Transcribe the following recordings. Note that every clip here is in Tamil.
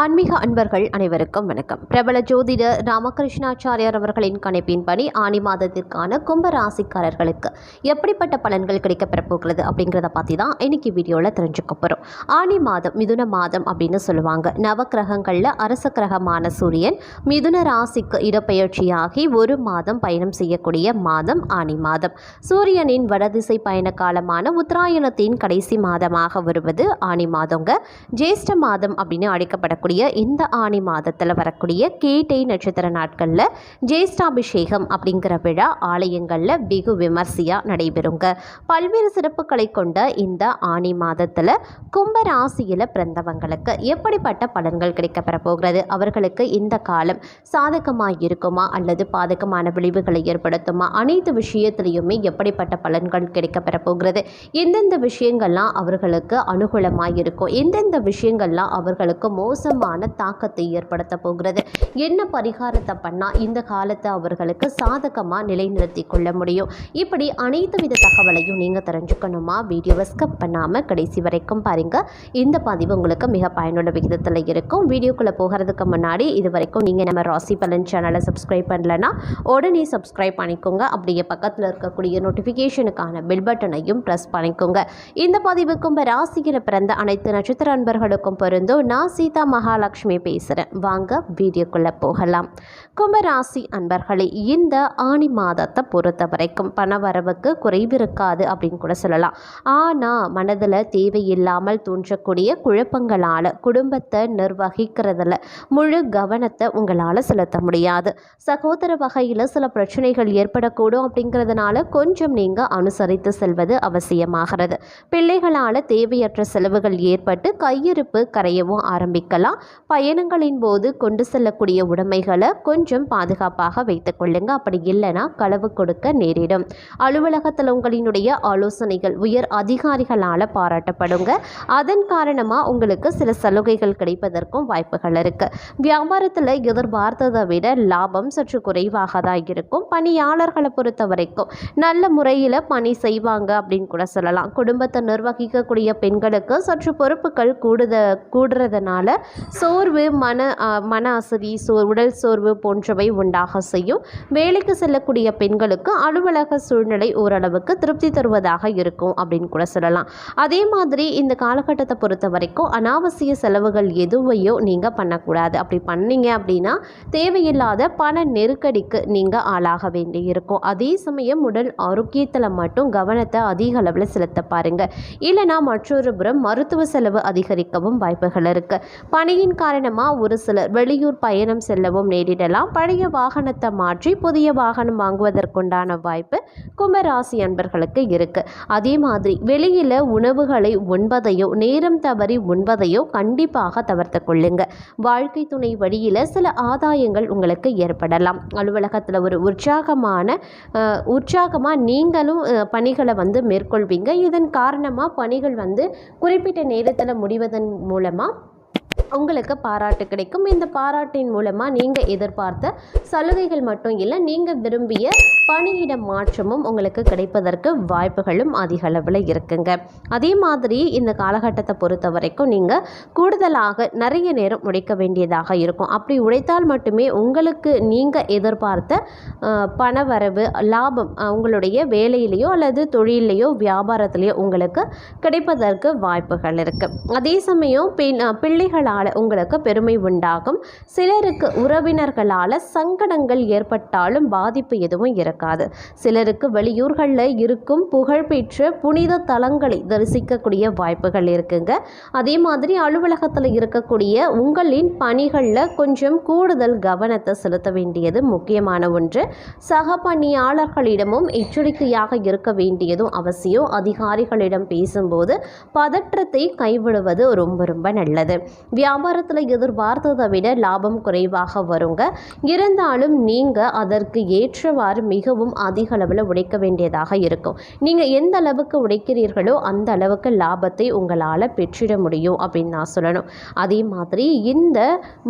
ஆன்மீக அன்பர்கள் அனைவருக்கும் வணக்கம். பிரபல ஜோதிடர் ராமகிருஷ்ணாச்சாரியார் அவர்களின் கணிப்பின்படி ஆணி மாதத்திற்கான கும்ப ராசிக்காரர்களுக்கு எப்படிப்பட்ட பலன்கள் கிடைக்கப்பெறப்போகிறது அப்படிங்கிறத பற்றி தான் இன்னைக்கு வீடியோவில் தெரிஞ்சுக்க போகிறோம் ஆணி மாதம் மிதுன மாதம் அப்படின்னு சொல்லுவாங்க. நவக்கிரகங்களில் அரச கிரகமான சூரியன் மிதுன ராசிக்கு இடப்பெயர்ச்சியாகி ஒரு மாதம் பயணம் செய்யக்கூடிய மாதம் ஆணி மாதம். சூரியனின் வடதிசை பயண காலமான உத்தராயணத்தின் கடைசி மாதமாக வருவது ஆணி மாதங்க. ஜேஷ்ட மாதம் அப்படின்னு அழைக்கப்படக்கூடிய இந்த ஆணி மாதத்தில் வரக்கூடிய கேட்டை நட்சத்திர நாட்களில் ஜேஷ்டாபிஷேகம் அப்படிங்கிற விழா ஆலயங்களில் வெகு விமர்சையாக நடைபெறுங்க. பல்வேறு சிறப்புகளை கொண்ட இந்த ஆணி மாதத்தில் கும்ப ராசியில் பிறந்தவங்களுக்கு எப்படிப்பட்ட பலன்கள் கிடைக்கப்பெற போகிறது? அவர்களுக்கு இந்த காலம் சாதகமாக இருக்குமா? அல்லது பாதகமான விளைவுகளை ஏற்படுத்துமா? அனைத்து விஷயத்திலையுமே எப்படிப்பட்ட பலன்கள் கிடைக்கப்பெற போகிறது? எந்தெந்த விஷயங்கள்லாம் அவர்களுக்கு அனுகூலமாக இருக்கும் எந்தெந்த விஷயங்கள்லாம் அவர்களுக்கு மோசம் மோசமான தாக்கத்தை ஏற்படுத்த போகிறது. என்ன பரிகாரத்தை பண்ணால் இந்த காலத்தை அவர்களுக்கு சாதகமாக நிலைநிறுத்தி கொள்ள முடியும்? இப்படி அனைத்து வித தகவலையும் நீங்கள் தெரிஞ்சுக்கணுமா? வீடியோவை ஸ்கிப் பண்ணாமல் கடைசி வரைக்கும் பாருங்க. இந்த பதிவு உங்களுக்கு மிக பயனுள்ள விகிதத்தில் இருக்கும். வீடியோக்குள்ளே போகிறதுக்கு முன்னாடி இது வரைக்கும் நீங்கள் நம்ம ராசி பலன் சேனலை சப்ஸ்கிரைப் பண்ணலன்னா உடனே சப்ஸ்கிரைப் பண்ணிக்கோங்க. அப்படியே பக்கத்தில் இருக்கக்கூடிய நோட்டிஃபிகேஷனுக்கான பெல் பட்டனையும் ப்ரெஸ் பண்ணிக்கோங்க. இந்த பதிவுக்கும் ராசியில் பிறந்த அனைத்து நட்சத்திர அன்பர்களுக்கும் பொருந்தும். நான் சீதா மகா மகாலட்சுமி பேசுகிறேன் வாங்க வீடியோக்குள்ளே போகலாம். கும்பராசி அன்பர்களே இந்த ஆணி மாதத்தை பொறுத்த வரைக்கும் பண வரவுக்கு குறைவிருக்காது அப்படின்னு கூட சொல்லலாம். ஆனால் மனதில் தேவையில்லாமல் தோன்றக்கூடிய குழப்பங்களால் குடும்பத்தை நிர்வகிக்கிறதுல முழு கவனத்தை உங்களால் செலுத்த முடியாது. சகோதர வகையில் சில பிரச்சனைகள் ஏற்படக்கூடும் அப்படிங்கிறதுனால கொஞ்சம் நீங்கள் அனுசரித்து செல்வது அவசியமாகிறது. பிள்ளைகளால் தேவையற்ற செலவுகள் ஏற்பட்டு கையிருப்பு கரையவும் ஆரம்பிக்கலாம். பயணங்களின் போது கொண்டு செல்லக்கூடிய உடைமைகளை கொஞ்சம் பாதுகாப்பாக வைத்துக் கொள்ளுங்க. அப்படி இல்லைன்னா களவு கொடுக்க நேரிடும். அலுவலகத்தில் உங்களினுடைய ஆலோசனைகள் உயர் அதிகாரிகளால் பாராட்டப்படுங்க. அதன் காரணமாக உங்களுக்கு சில சலுகைகள் கிடைப்பதற்கும் வாய்ப்புகள் இருக்கு. வியாபாரத்தில் எதிர்பார்த்ததை விட லாபம் சற்று குறைவாக தான் இருக்கும். பணியாளர்களை பொறுத்த வரைக்கும் நல்ல முறையில் பணி செய்வாங்க அப்படின்னு கூட சொல்லலாம். குடும்பத்தை நிர்வகிக்கக்கூடிய பெண்களுக்கு சற்று பொறுப்புகள் கூடுத கூடுறதுனால சோர்வு மன மன அசதி சோர் உடல் சோர்வு போன்றவை உண்டாக செய்யும். வேலைக்கு செல்லக்கூடிய பெண்களுக்கு அலுவலக சூழ்நிலை ஓரளவுக்கு திருப்தி தருவதாக இருக்கும் அப்படின்னு கூட சொல்லலாம். அதே மாதிரி இந்த காலகட்டத்தை பொறுத்த வரைக்கும் அனாவசிய செலவுகள் எதுவையோ நீங்கள் பண்ணக்கூடாது. அப்படி பண்ணீங்க அப்படின்னா தேவையில்லாத பண நெருக்கடிக்கு நீங்கள் ஆளாக வேண்டி இருக்கும். அதே சமயம் உடல் ஆரோக்கியத்தில் மட்டும் கவனத்தை அதிக அளவில் செலுத்த பாருங்கள் இல்லைனா மற்றொரு புறம் மருத்துவ செலவு அதிகரிக்கவும் வாய்ப்புகள் இருக்குது பண பணியின் காரணமாக ஒரு சிலர் வெளியூர் பயணம் செல்லவும் நேரிடலாம். பழைய வாகனத்தை மாற்றி புதிய வாகனம் வாங்குவதற்குண்டான வாய்ப்பு கும்பராசி அன்பர்களுக்கு இருக்குது அதே மாதிரி வெளியில் உணவுகளை உண்பதையோ நேரம் தவறி உண்பதையோ கண்டிப்பாக தவிர்த்து கொள்ளுங்க. வாழ்க்கை துணை வழியில் சில ஆதாயங்கள் உங்களுக்கு ஏற்படலாம். அலுவலகத்தில் ஒரு உற்சாகமான உற்சாகமாக நீங்களும் பணிகளை வந்து மேற்கொள்வீங்க. இதன் காரணமாக பணிகள் வந்து குறிப்பிட்ட நேரத்தில் முடிவதன் மூலமாக உங்களுக்கு பாராட்டு கிடைக்கும். இந்த பாராட்டின் மூலமாக நீங்கள் எதிர்பார்த்த சலுகைகள் மட்டும் இல்லை நீங்கள் விரும்பிய பணியிட மாற்றமும் உங்களுக்கு கிடைப்பதற்கு வாய்ப்புகளும் அதிக அளவில் இருக்குங்க. அதே மாதிரி இந்த காலகட்டத்தை பொறுத்த வரைக்கும் நீங்கள் கூடுதலாக நிறைய நேரம் உடைக்க வேண்டியதாக இருக்கும். அப்படி உடைத்தால் மட்டுமே உங்களுக்கு நீங்கள் எதிர்பார்த்த பண பணவரவு லாபம் உங்களுடைய வேலையிலேயோ அல்லது தொழிலையோ வியாபாரத்திலேயோ உங்களுக்கு கிடைப்பதற்கு வாய்ப்புகள் இருக்குது அதே சமயம் பெண் அஹ், உங்களுக்கு பெருமை உண்டாகும். சிலருக்கு உறவினர்களால் சங்கடங்கள் ஏற்பட்டாலும் பாதிப்பு எதுவும் இருக்காது. சிலருக்கு வெளியூர்களில் இருக்கும் புகழ்பெற்ற புனித தலங்களை தரிசிக்கக்கூடிய வாய்ப்புகள் இருக்குங்க. அதே மாதிரி அலுவலகத்தில் இருக்கக்கூடிய உங்களின் பணிகளில் கொஞ்சம் கூடுதல் கவனத்தை செலுத்த வேண்டியது முக்கியமான ஒன்று. சக பணியாளர்களிடமும் எச்சரிக்கையாக இருக்க வேண்டியதும் அவசியம். அதிகாரிகளிடம் பேசும்போது பதற்றத்தை கைவிடுவது ரொம்ப ரொம்ப நல்லது. வியாபாரத்தில் எதிர்பார்த்ததை விட லாபம் குறைவாக வருங்க. இருந்தாலும் நீங்கள் அதற்கு ஏற்றவாறு மிகவும் அதிக அளவில் உழைக்க வேண்டியதாக இருக்கும். நீங்கள் எந்த அளவுக்கு உழைக்கிறீர்களோ அந்த அளவுக்கு லாபத்தை உங்களால் பெற்றிட முடியும் அப்படின்னு நான் சொல்லணும். அதே மாதிரி இந்த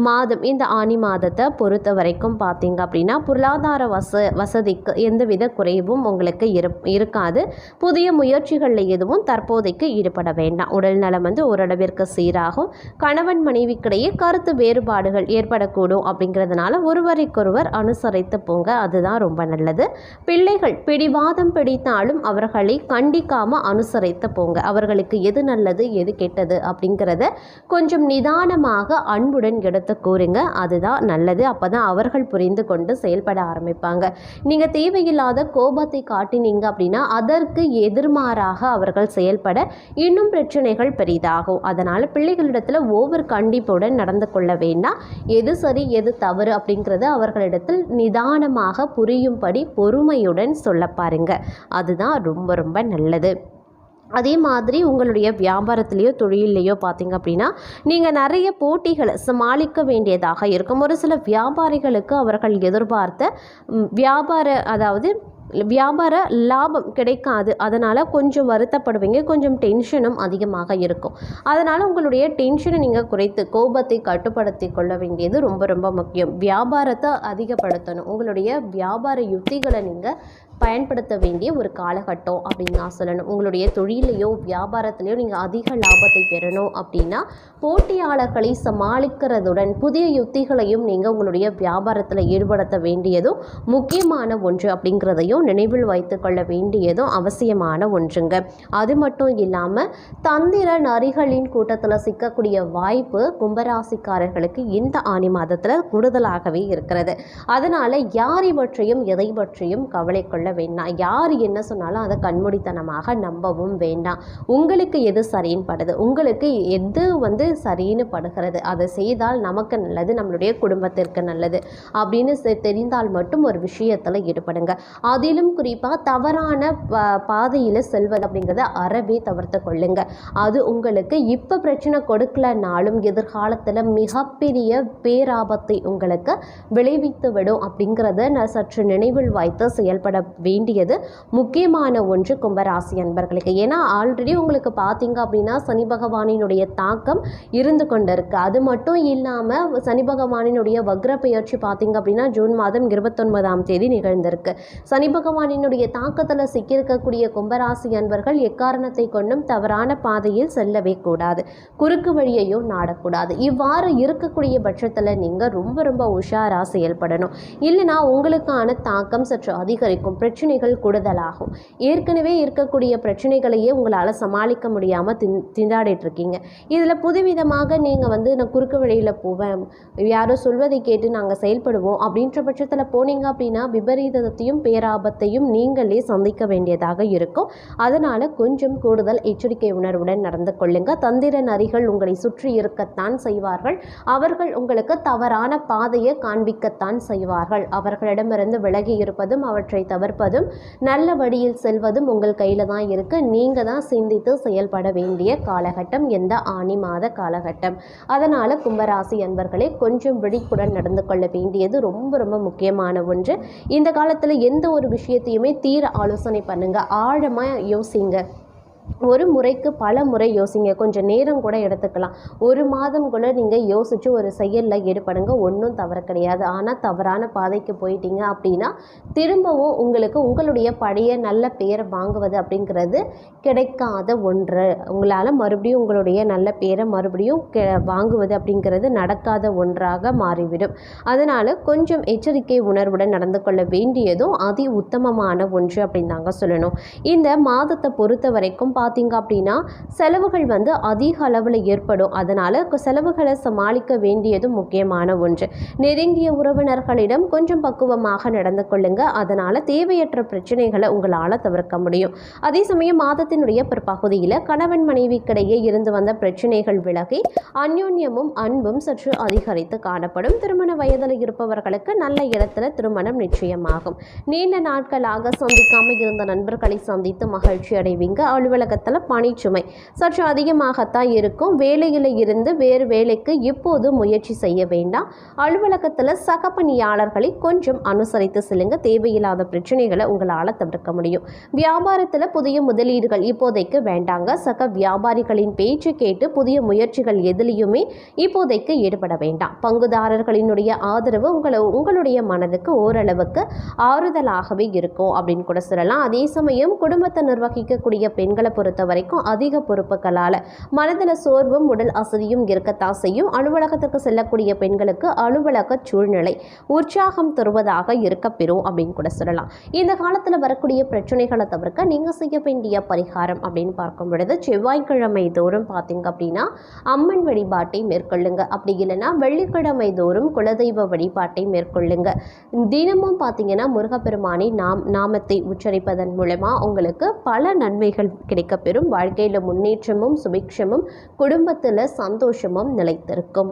மாதம் இந்த ஆனி மாதத்தை பொறுத்த வரைக்கும் பார்த்தீங்க அப்படின்னா பொருளாதார வச வசதிக்கு எந்தவித குறைவும் உங்களுக்கு இரு இருக்காது. புதிய முயற்சிகளில் எதுவும் தற்போதைக்கு ஈடுபட வேண்டாம். உடல் நலம் வந்து ஓரளவிற்கு சீராகும். கணவன் மனைவிக்கிடையே கருத்து வேறுபாடுகள் ஏற்படக்கூடும் அப்படிங்கிறதுனால ஒருவருக்கொருவர் அனுசரித்து போங்க. அதுதான் ரொம்ப நல்லது. பிள்ளைகள் பிடிவாதம் பிடித்தாலும் அவர்களை கண்டிக்காம அனுசரித்து போங்க. அவர்களுக்கு எது நல்லது எது கெட்டது அப்படிங்கிறத கொஞ்சம் நிதானமாக அன்புடன் எடுத்து கூறுங்க. அதுதான் நல்லது. அப்பதான் அவர்கள் புரிந்து கொண்டு செயல்பட ஆரம்பிப்பாங்க. நீங்கள் தேவையில்லாத கோபத்தை காட்டினீங்க அப்படின்னா அதற்கு எதிர்மாறாக அவர்கள் செயல்பட இன்னும் பிரச்சனைகள் பெரிதாகும். அதனால் பிள்ளைகளிடத்தில் ஓவர் கண்டிப்புடன் நடந்து கொள்ள வேண்டாம். எது சரி எது தவறு அப்படிங்கிறது அவர்களிடத்தில் நிதானமாக புரியும்படி பொறுமையுடன் சொல்ல பாருங்க. அதுதான் ரொம்ப ரொம்ப நல்லது. அதே மாதிரி உங்களுடைய வியாபாரத்திலேயோ தொழிலையோ பார்த்தீங்க அப்படின்னா நீங்கள் நிறைய போட்டிகளை சமாளிக்க வேண்டியதாக இருக்கும். ஒரு சில வியாபாரிகளுக்கு அவர்கள் எதிர்பார்த்த வியாபார அதாவது வியாபார லாபம் கிடைக்காது. அதனால் கொஞ்சம் வருத்தப்படுவீங்க. கொஞ்சம் டென்ஷனும் அதிகமாக இருக்கும். அதனால் உங்களுடைய டென்ஷனை நீங்கள் குறைத்து கோபத்தை கட்டுப்படுத்தி கொள்ள வேண்டியது ரொம்ப ரொம்ப முக்கியம். வியாபாரத்தை அதிகப்படுத்தணும். உங்களுடைய வியாபார யுக்திகளை நீங்கள் பயன்படுத்த வேண்டிய ஒரு காலகட்டம் அப்படின்னு நான் சொல்லணும். உங்களுடைய தொழிலையோ வியாபாரத்திலையோ நீங்கள் அதிக லாபத்தை பெறணும் அப்படின்னா போட்டியாளர்களை சமாளிக்கிறதுடன் புதிய யுக்திகளையும் நீங்கள் உங்களுடைய வியாபாரத்தில் ஈடுபடுத்த வேண்டியதும் முக்கியமான ஒன்று அப்படிங்கிறதையும் நினைவில் வைத்து கொள்ள வேண்டியதும் அவசியமான ஒன்றுங்க. அது மட்டும் இல்லாமல் தந்திர நரிகளின் கூட்டத்தில் சிக்கக்கூடிய வாய்ப்பு கும்பராசிக்காரர்களுக்கு இந்த ஆணி மாதத்தில் கூடுதலாகவே இருக்கிறது. அதனால் யாரை பற்றியும் எதை பற்றியும் கவலை கொள்ள வேண்டாம். யார் என்ன சொன்னாலும் அதை கண்மூடித்தனமாக நம்பவும் வேண்டாம். உங்களுக்கு எது சரின்னு படுது? உங்களுக்கு எது வந்து சரின்னு படுகிறது? அதை செய்தால் நமக்கு நல்லது நம்மளுடைய குடும்பத்திற்கு நல்லது அப்படின்னு தெரிந்தால் மட்டும் ஒரு விஷயத்தில் ஈடுபடுங்க. அதிலும் குறிப்பாக தவறான பாதையில் செல்வது அப்படிங்கிறத அறவே தவிர்த்து கொள்ளுங்க. அது உங்களுக்கு இப்போ பிரச்சனை கொடுக்கலனாலும் எதிர்காலத்தில் மிகப்பெரிய பேராபத்தை உங்களுக்கு விளைவித்து விடும் அப்படிங்கிறத நான் சற்று நினைவில் வைத்து செயல்பட வேண்டியது முக்கியமான ஒன்று கும்பராசி அன்பர்களுக்கு. ஏன்னா ஆல்ரெடி உங்களுக்கு பார்த்தீங்க அப்படின்னா சனி பகவானினுடைய தாக்கம் இருந்து கொண்டிருக்கு. அது மட்டும் இல்லாமல் சனி பகவானினுடைய வக்ர பெயர்ச்சி பார்த்தீங்க அப்படின்னா ஜூன் மாதம் இருபத்தொன்பதாம் தேதி நிகழ்ந்திருக்கு. சனி பகவானினுடைய தாக்கத்தில் சிக்கியிருக்கக்கூடிய கும்பராசி அன்பர்கள் எக்காரணத்தை கொண்டும் தவறான பாதையில் செல்லவே கூடாது. குறுக்கு வழியையும் நாடக்கூடாது. இவ்வாறு இருக்கக்கூடிய பட்சத்தில் நீங்கள் ரொம்ப ரொம்ப உஷாராக செயல்படணும். இல்லைனா உங்களுக்கான தாக்கம் சற்று அதிகரிக்கும். பிரச்சனைகள் கூடுதலாகும். ஏற்கனவே இருக்கக்கூடிய பிரச்சனைகளையே உங்களால் சமாளிக்க முடியாமல் தின் திண்டாடிட்டு இருக்கீங்க இதில் புதுவிதமாக நீங்கள் வந்து நான் குறுக்கு வழியில் போவேன். யாரோ சொல்வதை கேட்டு நாங்கள் செயல்படுவோம். அப்படின்ற பட்சத்தில் போனீங்க அப்படின்னா விபரீதத்தையும் ஆபத்தையும் நீங்களே சந்திக்க வேண்டியதாக இருக்கும். அதனால் கொஞ்சம் கூடுதல் எச்சரிக்கை உணர்வுடன் நடந்து கொள்ளுங்க. தந்திர நரிகள் உங்களை சுற்றி இருக்கத்தான் செய்வார்கள். அவர்கள் உங்களுக்கு தவறான பாதையை காண்பிக்கத்தான் செய்வார்கள். அவர்களிடமிருந்து விலகி இருப்பதும் அவற்றை தவிர்ப்பதும் நல்ல வழியில் செல்வதும் உங்கள் கையில் தான் இருக்கு. நீங்கள் தான் சிந்தித்து செயல்பட வேண்டிய காலகட்டம் எந்த ஆணி மாத காலகட்டம். அதனால் கும்பராசி அன்பர்களே கொஞ்சம் விழிப்புடன் நடந்து கொள்ள வேண்டியது ரொம்ப ரொம்ப முக்கியமான ஒன்று. இந்த காலத்தில் எந்த ஒரு விஷயத்தையுமே தீர ஆலோசனை பண்ணுங்க. ஆழமாக யோசிங்க. ஒரு முறைக்கு பல முறை யோசிங்க. கொஞ்சம் நேரம் கூட எடுத்துக்கலாம். ஒரு மாதம் கூட நீங்கள் யோசித்து ஒரு செயலில் ஈடுபடுங்க. ஒன்றும் தவறு கிடையாது. ஆனால் தவறான பாதைக்கு போயிட்டீங்க அப்படின்னா திரும்பவும் உங்களுக்கு உங்களுடைய பழைய நல்ல பேரை வாங்குவது அப்படிங்கிறது கிடைக்காத ஒன்று. உங்களால் மறுபடியும் உங்களுடைய நல்ல பேரை மறுபடியும் கெ வாங்குவது அப்படிங்கிறது நடக்காத ஒன்றாக மாறிவிடும். அதனால் கொஞ்சம் எச்சரிக்கை உணர்வுடன் நடந்து கொள்ள வேண்டியதும் அதி உத்தமமான ஒன்று அப்படின்னு தாங்க சொல்லணும். இந்த மாதத்தை பொறுத்த வரைக்கும் பார்த்தீங்க அப்படின்னா செலவுகள் வந்து அதிக அளவில் ஏற்படும். அதனால் செலவுகளை சமாளிக்க வேண்டியதும் முக்கியமான ஒன்று. நெருங்கிய உறவினர்களிடம் கொஞ்சம் பக்குவமாக நடந்து கொள்ளுங்க. அதனால் தேவையற்ற பிரச்சனைகளை உங்களால் தவிர்க்க முடியும். அதே சமயம் மாதத்தினுடைய பிற்பகுதியில் கணவன் மனைவிக்கிடையே இருந்து வந்த பிரச்சனைகள் விலகி அந்யோன்யமும் அன்பும் சற்று அதிகரித்து காணப்படும். திருமண வயதில் இருப்பவர்களுக்கு நல்ல இடத்துல திருமணம் நிச்சயமாகும். நீண்ட நாட்களாக சந்திக்காமல் இருந்த நண்பர்களை சந்தித்து மகிழ்ச்சி அடைவீங்க. அலுவலக அலுவலகத்தில் பணிச்சுமை. சற்று அதிகமாகத்தான் இருக்கும். வேலையில் இருந்து வேறு வேலைக்கு இப்போது முயற்சி செய்ய வேண்டாம். அலுவலகத்தில் சக பணியாளர்களை கொஞ்சம் அனுசரித்து செல்லுங்க. தேவையில்லாத பிரச்சனைகளை உங்களால் தவிர்க்க முடியும். வியாபாரத்தில் புதிய முதலீடுகள் இப்போதைக்கு வேண்டாங்க. சக வியாபாரிகளின் பேச்சு கேட்டு புதிய முயற்சிகள் எதிலையுமே இப்போதைக்கு ஈடுபட வேண்டாம். பங்குதாரர்களினுடைய ஆதரவு உங்களை உங்களுடைய மனதுக்கு ஓரளவுக்கு ஆறுதலாகவே இருக்கும் அப்படின்னு கூட சொல்லலாம். அதே சமயம் குடும்பத்தை நிர்வகிக்கக்கூடிய பெண்களை பொறுத்த வரைக்கும் அதிக பொறுப்புகளால் மனதில் சோர்வும் உடல் அசதியும் இருக்கத்தான் செய்யும். அலுவலகத்துக்கு செல்லக்கூடிய பெண்களுக்கு அலுவலக சூழ்நிலை உற்சாகம் தருவதாக இருக்கப்பெறும் அப்படின்னு கூட சொல்லலாம். இந்த காலத்தில் வரக்கூடிய பிரச்சனைகளை தவிர்க்க நீங்கள் செய்ய வேண்டிய பரிகாரம் அப்படின்னு பார்க்கும் பொழுது செவ்வாய்க்கிழமை தோறும் பார்த்தீங்க அப்படின்னா அம்மன் வழிபாட்டை மேற்கொள்ளுங்க. அப்படி இல்லைன்னா வெள்ளிக்கிழமை தோறும் குலதெய்வ வழிபாட்டை மேற்கொள்ளுங்க. தினமும் பார்த்தீங்கன்னா முருகப்பெருமானை நாம் நாமத்தை உச்சரிப்பதன் மூலமாக உங்களுக்கு பல நன்மைகள் கிடைக்கும். கிடைக்கப்பெறும் வாழ்க்கையில் முன்னேற்றமும் சுபிக்ஷமும் குடும்பத்தில் சந்தோஷமும் நிலைத்திருக்கும்.